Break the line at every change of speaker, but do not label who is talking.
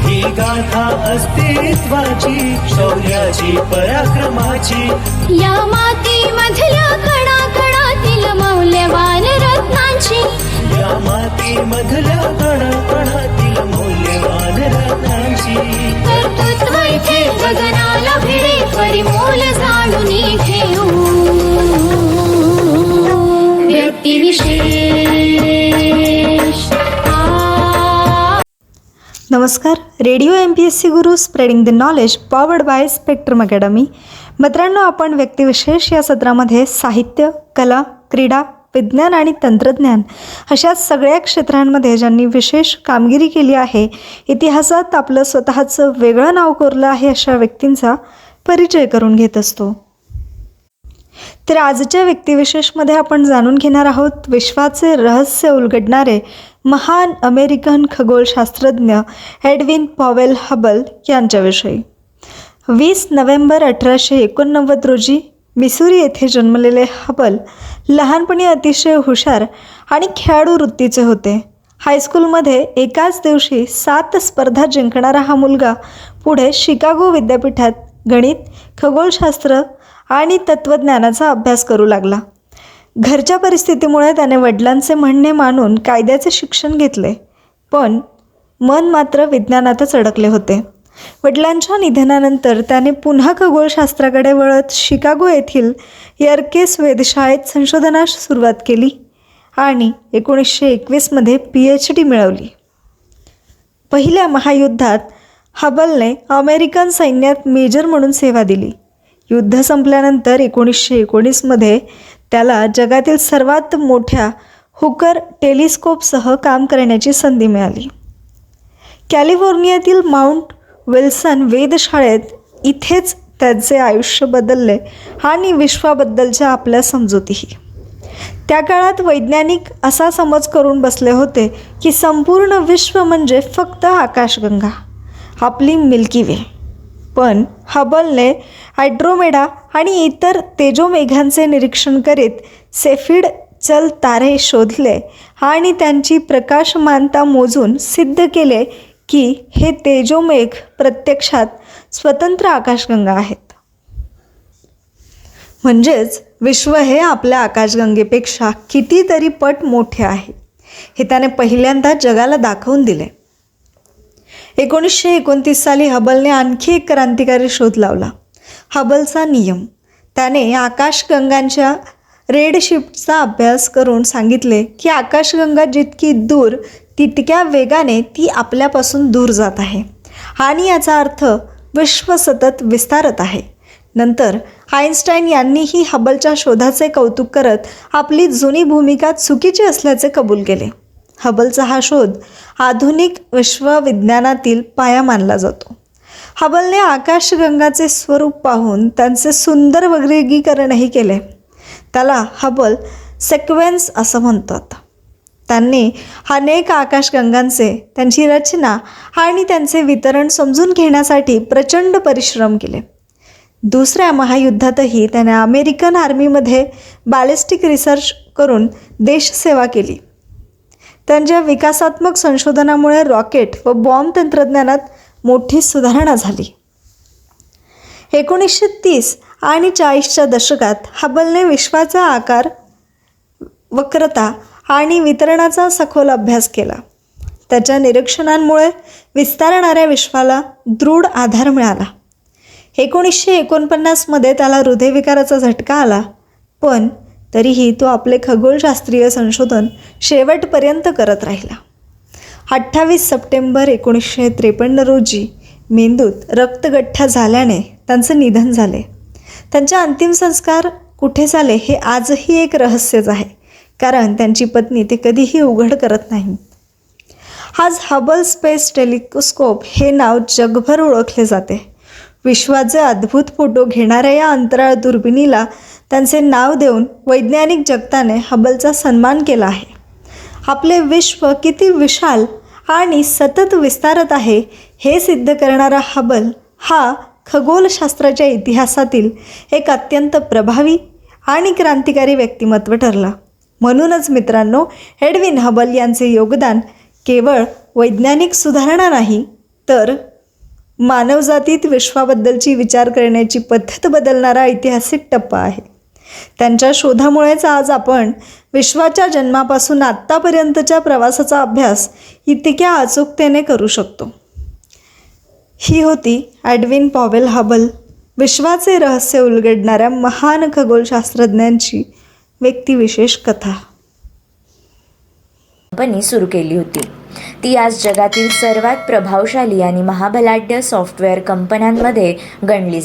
ही गाथा अस्तित्वाची शौर्याची पराक्रमाची. या मातीमधल्या कणा कणातील मौल्यवान रत्नांची.
या माती मधल्या
नमस्कार. Radio M P S C Guru spreading the knowledge powered by Spectrum Academy. मित्रांनो आपण व्यक्तिविशेष या सत्रामध्ये साहित्य कला क्रीडा विज्ञान आणि तंत्रज्ञान अशा सगळ्या क्षेत्रांमध्ये ज्यांनी विशेष कामगिरी केली आहे इतिहासात आपलं स्वतःचं वेगळं नाव कोरलं आहे अशा व्यक्तींचा परिचय करून घेत असतो. तर आजच्या व्यक्तिविशेषमध्ये आपण जाणून घेणार आहोत विश्वाचे रहस्य उलगडणारे महान अमेरिकन खगोलशास्त्रज्ञ एडविन पॉवेल हबल यांच्याविषयी. वीस नोव्हेंबर अठराशे एकोणनव्वद रोजी मिसुरी येथे जन्मलेले हबल लहानपणी अतिशय हुशार आणि खेळाडू वृत्तीचे होते. हायस्कूलमध्ये एकाच दिवशी सात स्पर्धा जिंकणारा हा मुलगा पुढे शिकागो विद्यापीठात गणित खगोलशास्त्र आणि तत्त्वज्ञानाचा अभ्यास करू लागला. घरच्या परिस्थितीमुळे त्याने वडिलांचे म्हणणे मानून कायद्याचे शिक्षण घेतले. पण मन मात्र विज्ञानातच अडकले होते. वडिलांच्या निधनानंतर त्याने पुन्हा खगोलशास्त्राकडे वळत शिकागो येथील यर्केस वेधशाळेत संशोधनास सुरुवात केली आणि एकोणीसशे एकवीसमध्ये पी एच डी मिळवली. पहिल्या महायुद्धात हबलने अमेरिकन सैन्यात मेजर म्हणून सेवा दिली. युद्ध संपल्यानंतर एकोणीसशे एकोणीसमध्ये त्याला जगातील सर्वात मोठ्या हुकर टेलिस्कोपसह काम करण्याची संधी मिळाली. कॅलिफोर्नियातील माउंट विल्सन वेधशाळेत इथेच त्याचे आयुष्य बदलले आणि विश्वाबद्दलच्या आपल्या समजुतीही. त्या काळात वैज्ञानिक असा समज करून बसले होते की संपूर्ण विश्व म्हणजे फक्त आकाशगंगा आपली मिल्की वे. पण हबलने हायड्रोमेडा आणि इतर तेजोमेघांचे निरीक्षण करीत सेफिड चल तारे शोधले आणि त्यांची प्रकाशमानता मोजून सिद्ध केले की हे तेजोमेघ प्रत्यक्षात स्वतंत्र आकाशगंगा आहेत. म्हणजेच विश्व हे आपल्या आकाशगंगेपेक्षा कितीतरी पट मोठे आहे. हे त्याने पहिल्यांदा जगाला दाखवून दिले. एकोणीसशे एकोणतीस साली हबलने आणखी एक क्रांतिकारी शोध लावला. हबलचा नियम. त्याने आकाशगंगांच्या रेड शिफ्टचा अभ्यास करून सांगितले की आकाशगंगा जितकी दूर तितक्या वेगाने ती आपल्यापासून दूर जात आहे. आणि याचा अर्थ विश्व सतत विस्तारत आहे. नंतर आईन्स्टाईन यांनीही हबलच्या शोधाचे कौतुक करत आपली जुनी भूमिका चुकीची असल्याचे कबूल केले. हबलचा हा शोध आधुनिक विश्वविज्ञानातील पाया मानला जातो. हबलने आकाशगंगाचे स्वरूप पाहून त्यांचे सुंदर वर्गीकरणही केले. त्याला हबल सेक्वेन्स असं म्हणतात. त्यांनी अनेक आकाशगंगांचे त्यांची रचना आणि त्यांचे वितरण समजून घेण्यासाठी प्रचंड परिश्रम केले. दुसऱ्या महायुद्धातही त्याने अमेरिकन आर्मीमध्ये बॅलिस्टिक रिसर्च करून देशसेवा केली. त्यांच्या विकासात्मक संशोधनामुळे रॉकेट व बॉम्ब तंत्रज्ञानात मोठी सुधारणा झाली. एकोणीसशे तीस आणि चाळीसच्या दशकात हबलने विश्वाचा आकार वक्रता आणि वितरणाचा सखोल अभ्यास केला. त्याच्या निरीक्षणांमुळे विस्तारणाऱ्या विश्वाला दृढ आधार मिळाला. एकोणीसशे एकोणपन्नासमध्ये त्याला हृदयविकाराचा झटका आला पण तरीही तो आपले खगोलशास्त्रीय संशोधन शेवटपर्यंत करत राहिला. अठ्ठावीस सप्टेंबर एकोणीसशे त्रेपन्न रोजी मेंदूत रक्तगठ्ठा झाल्याने त्यांचं निधन झाले. त्यांचे अंतिम संस्कार कुठे झाले हे आजही एक रहस्यच आहे कारण त्यांची पत्नी ते कधीही उघड करत नाही. आज हबल स्पेस टेलिस्कोप हे नाव जगभर ओळखले जाते. विश्वाचे अद्भुत फोटो घेणाऱ्या या अंतराळ दुर्बिणीला त्यांचे नाव देऊन वैज्ञानिक जगताने हबलचा सन्मान केला आहे. आपले विश्व किती विशाल आणि सतत विस्तारत आहे हे सिद्ध करणारा हबल हा खगोलशास्त्राच्या इतिहासातील एक अत्यंत प्रभावी आणि क्रांतिकारी व्यक्तिमत्व ठरला. म्हणूनच मित्रांनो एडविन हबल यांचे योगदान केवळ वैज्ञानिक सुधारणा नाही तर मानवजातीत विश्वाबद्दलची विचार करण्याची पद्धत बदलणारा ऐतिहासिक टप्पा आहे. त्यांच्या शोधामुळेच आज आपण विश्वाच्या जन्मापासून आत्तापर्यंतच्या प्रवासाचा अभ्यास इतक्या अचूकतेने करू शकतो. ही होती ॲडविन पॉवेल हबल विश्वाचे रहस्य उलगडणाऱ्या महान खगोलशास्त्रज्ञांची व्यक्तिविशेष कथा.
कंपनी सुरू केली होती. ती आज जगातील सर्वात प्रभावशाली आणि महाबलाढ्य सॉफ्टवेअर कंपन्यांमध्ये गणली